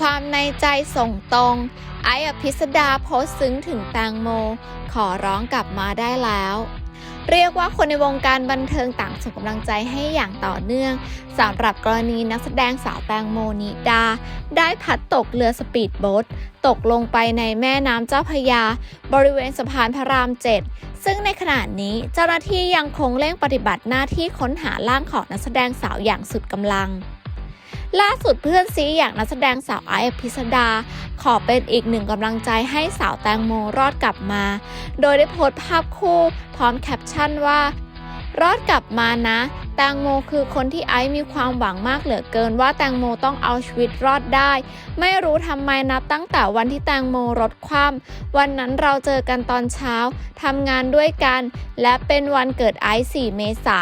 ความในใจส่งตรง ไอ้อภิสดาโพสซึ้งถึงแตงโม ขอร้องกลับมาได้แล้ว เรียกว่าคนในวงการบันเทิงต่างส่งกำลังใจให้อย่างต่อเนื่องสำหรับกรณีนักแสดงสาวแตงโมนิดา ได้พัดตกเรือสปีดโบ๊ทตกลงไปในแม่น้ำเจ้าพยา บริเวณสะพานพระรามเจ็ดซึ่งในขณะนี้เจ้าหน้าที่ยังคงเร่งปฏิบัติหน้าที่ค้นหาร่างของนักแสดงสาวอย่างสุดกำลัง ล่าสุดเพื่อนซีอย่างนักแสดงสาวไอซ์อภิสดา ขอเป็นอีกหนึ่งกำลังใจให้สาวแตงโมรอดกลับมา โดยได้โพสต์ภาพคู่พร้อมแคปชั่นว่า รอดกลับมานะ แตงโมคือคนที่ไอซ์มีความหวังมากเหลือเกินว่าแตงโมต้องเอาชีวิตรอดได้ ไม่รู้ทำไมนับตั้งแต่วันที่แตงโมรถคว่ำวันนั้นเราเจอกันตอนเช้าทำงานด้วยกัน และเป็นวันเกิดไอซ์4เมษา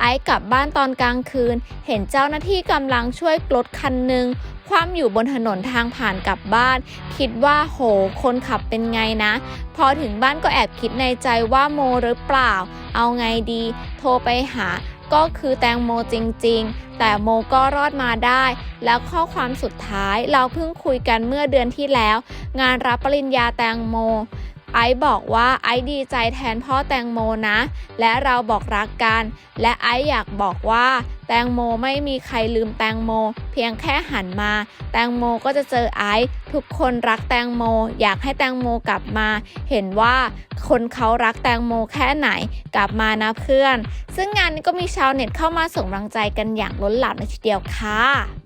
ไอซ์กลับบ้านตอนกลางคืน เห็นเจ้าหน้าที่กำลังช่วยรถคันหนึ่งคว่ำอยู่บนถนนทางผ่านกลับบ้าน คิดว่าโห คนขับเป็นไงนะ พอถึงบ้านก็แอบคิดในใจว่าโมหรือเปล่า เอาไงดี โทรไปหาก็คือแตงโมจริง ๆ แต่โมก็รอดมาได้ แล้วข้อความสุดท้ายเราเพิ่งคุยกันเมื่อเดือนที่แล้ว งานรับปริญญาแตงโม ไอซ์บอกว่าไอซ์ดีใจแทนพ่อแตงโมนะ และเราบอกรักกัน และไอซ์อยากบอกว่า แตงโมไม่มีใครลืมแตงโม เพียงแค่หันมา แตงโมก็จะเจอไอซ์ทุกคนรักแตงโม อยากให้แตงโมกลับมา เห็นว่าคนเขารักแตงโมแค่ไหนกลับมานะเพื่อน ซึ่งงานนี้ก็มีชาวเน็ตเข้ามาส่งกำลังใจกันอย่างล้นหลามเลยทีเดียวค่ะ